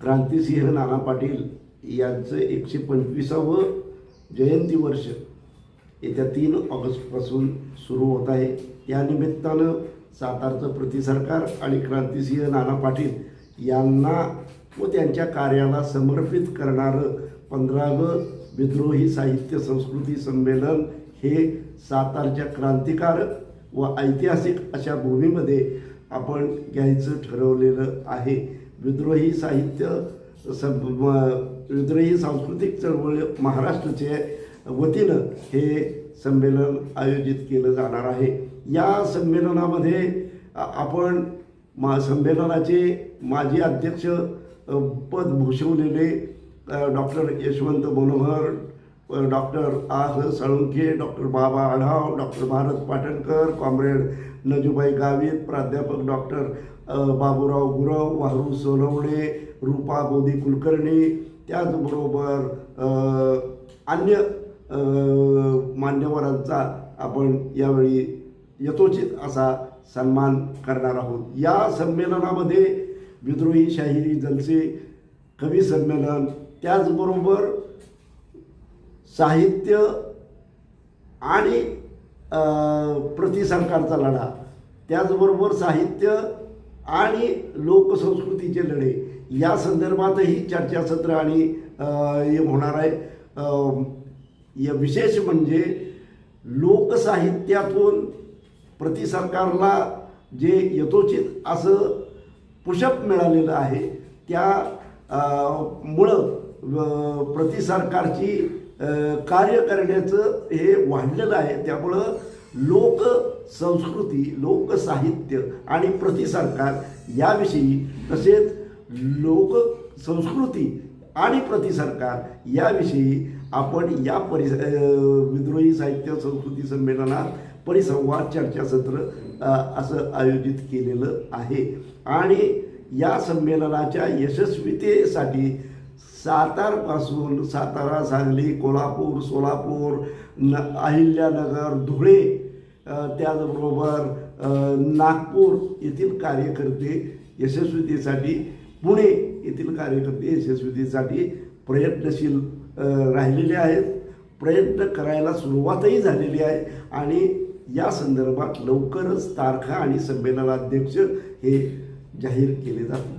क्रांतिसिंह नाना पाटील यांचं एकशे पंचवीसावं जयंती वर्ष येत्या तीन ऑगस्टपासून सुरू होत आहे. त्या निमित्तानं सातारचं प्रतिसरकार आणि क्रांतिसिंह नाना पाटील यांना व त्यांच्या कार्याला समर्पित करणारं पंधरावं विद्रोही साहित्य संस्कृती संमेलन हे सातारच्या क्रांतिकारक व ऐतिहासिक अशा भूमीमध्ये आपण घ्यायचं ठरवलेलं आहे. विद्रोही साहित्य सं विद्रोही सांस्कृतिक चळवळ महाराष्ट्राचे वतीनं हे संमेलन आयोजित केलं जाणार आहे. या संमेलनामध्ये आपण मा संमेलनाचे माजी अध्यक्ष पद भूषवलेले डॉक्टर यशवंत मनोहर डॉक्टर आह Salunkhe doctor Baba Adhav doctor Bharat Patankar comrade Najubai Gavit प्राध्यापक डॉक्टर बाबूराव गुरव वाहरू सोनवणे रूपा बोधी कुलकर्णी त्याचबरोबर अन्य मान्यवरांचा आपण यावेळी यथोचित असा सन्मान करणार आहोत. या संमेलनामध्ये विद्रोही शाहिरी जलसे कवी संमेलन त्याचबरोबर साहित्य आणि प्रति सरकारचा लढा. त्याचबरोबर साहित्य आणि लोकसंस्कृतीचे लढे. या संदर्भातही चर्चासत्र आणि हे होणार आहे. या विशेष म्हणजे लोकसाहित्यातून प्रतिसरकारला जे यथोचित असं पुषप मिळालेलं आहे त्या मुळं व प्रतिसरकारची कार्य करण्याचं हे वाढलेलं आहे. त्यामुळं लोक संस्कृती लोकसाहित्य आणि प्रतिसरकार याविषयी तसेच लोक संस्कृती आणि प्रतिसरकार याविषयी आपण या परिस विद्रोही साहित्य संस्कृती संमेलनात परिसंवाद चर्चासत्र असं आयोजित केलेलं आहे. आणि या संमेलनाच्या यशस्वीतेसाठी सातारपासून सातारा सांगली कोल्हापूर सोलापूर न अहिल्यानगर धुळे त्याचबरोबर नागपूर येथील कार्यकर्ते यशस्वीतेसाठी पुणे येथील कार्यकर्ते यशस्वीतेसाठी प्रयत्नशील राहिलेले आहेत. प्रयत्न करायला सुरुवातही झालेली आहे आणि या संदर्भात लवकरच तारखा आणि संमेलनाध्यक्ष हे जाहीर केले जातील.